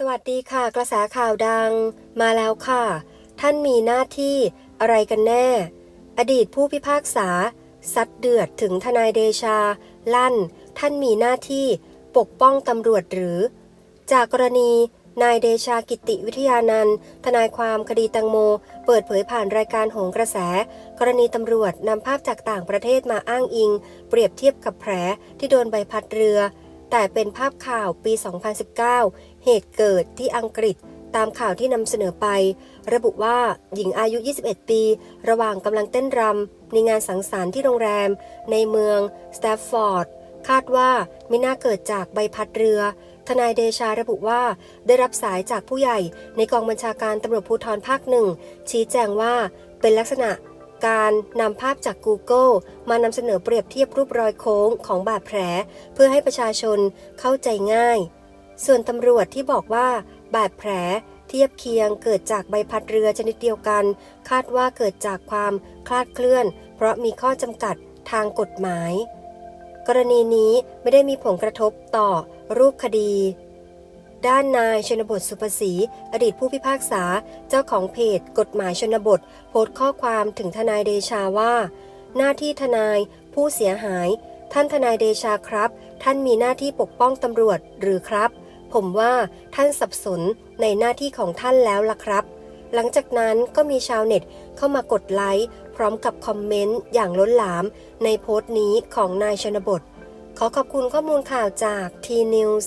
สวัสดีค่ะ กระแสข่าวดัง มาแล้วค่ะ ท่านมีหน้าที่อะไรกันแน่ อดีตผู้พิพากษา ซัดเดือดถึงทนายเดชา ลั่น ท่านมีหน้าที่ปกป้องตำรวจหรือ จากกรณีนายเดชากิติวิทยานันท์ทนายความคดีตังโม เปิดเผยผ่านรายการโหงกระแส กรณีตำรวจนำภาพจากต่างประเทศมาอ้างอิง เปรียบเทียบกับแผลที่โดนใบพัดเรือ แต่เป็นภาพข่าวปี 2019 เหตุเกิดที่อังกฤษตามข่าวที่นำเสนอไป ระบุว่าหญิงอายุ 21 ปี ระหว่างกำลังเต้นรำในงานสังสรรค์ที่โรงแรม ในเมืองสแตฟฟอร์ดคาดว่าไม่น่าเกิดจากใบพัดเรือ ทนายเดชาระบุว่า ได้รับสายจากผู้ใหญ่ในกองบัญชาการตำรวจภูธรภาคหนึ่งชี้แจงว่าเป็นลักษณะ การนำภาพจาก Google มานำเสนอเปรียบเทียบรูปรอยโค้งของบาดแผล เพื่อให้ประชาชนเข้าใจง่าย ส่วนตำรวจที่บอกว่า บาดแผลเทียบเคียงเกิดจากใบพัดเรือชนิดเดียวกัน คาดว่าเกิดจากความคลาดเคลื่อน เพราะมีข้อจำกัดทางกฎหมาย กรณีนี้ไม่ได้มีผลกระทบต่อรูปคดี ด้านนายชนบทสุภศรีอดีตผู้พิพากษาเจ้าของเพจ กฎหมายชนบท โพสต์ข้อความถึงทนายเดชาว่า หน้าที่ทนายผู้เสียหาย ท่านทนายเดชาครับ ท่านมีหน้าที่ปกป้องตำรวจหรือครับ ผมว่าท่านสับสนในหน้าที่ของท่านแล้วล่ะครับ หลังจากนั้นก็มีชาวเน็ตเข้ามากดไลค์พร้อมกับคอมเมนต์อย่างล้นหลาม ในโพสต์นี้ของนายชนบท ขอขอบคุณข้อมูลข่าวจาก T-News